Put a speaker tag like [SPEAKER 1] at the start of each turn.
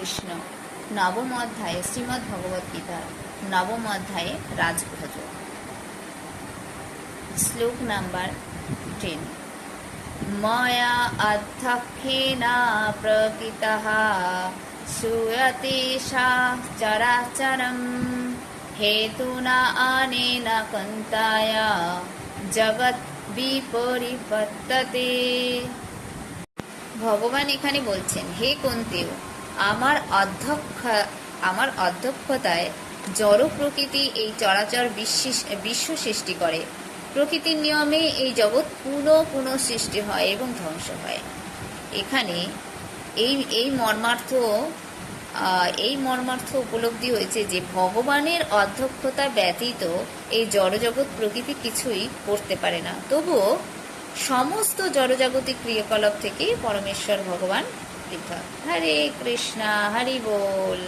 [SPEAKER 1] কৃষ্ণ। নবম অধ্যায়ে শ্রীমদ্ ভগবত গীতা নবম অধ্যায়ে রাজভোজ শ্লোক নাম্বার টেন ময়া অধ্যক্ষেন প্রকৃতः সা চরাচরম হেতুনা আনেন কন্তায় জগৎ বিপরিবর্ততে। ভগবান এখানে বলছেন, হে কন্তেও আমার অধ্যক্ষ, আমার অধ্যক্ষতায় জড় প্রকৃতি এই চরাচর বিশ্ব- সৃষ্টি করে। প্রকৃতির নিয়মে এই জগৎ পুনঃ পুনঃ সৃষ্টি হয় এবং ধ্বংস হয়। এখানে এই এই মর্মার্থ এই মর্মার্থ উপলব্ধি হয়েছে যে ভগবানের অধ্যক্ষতা ব্যতীত এই জড়জগৎ প্রকৃতি কিছুই করতে পারে না। তবুও সমস্ত জড়জাগতিক ক্রিয়াকলাপ থেকে পরমেশ্বর ভগবান পৃথক হরে কৃষ্ণা হরি বল।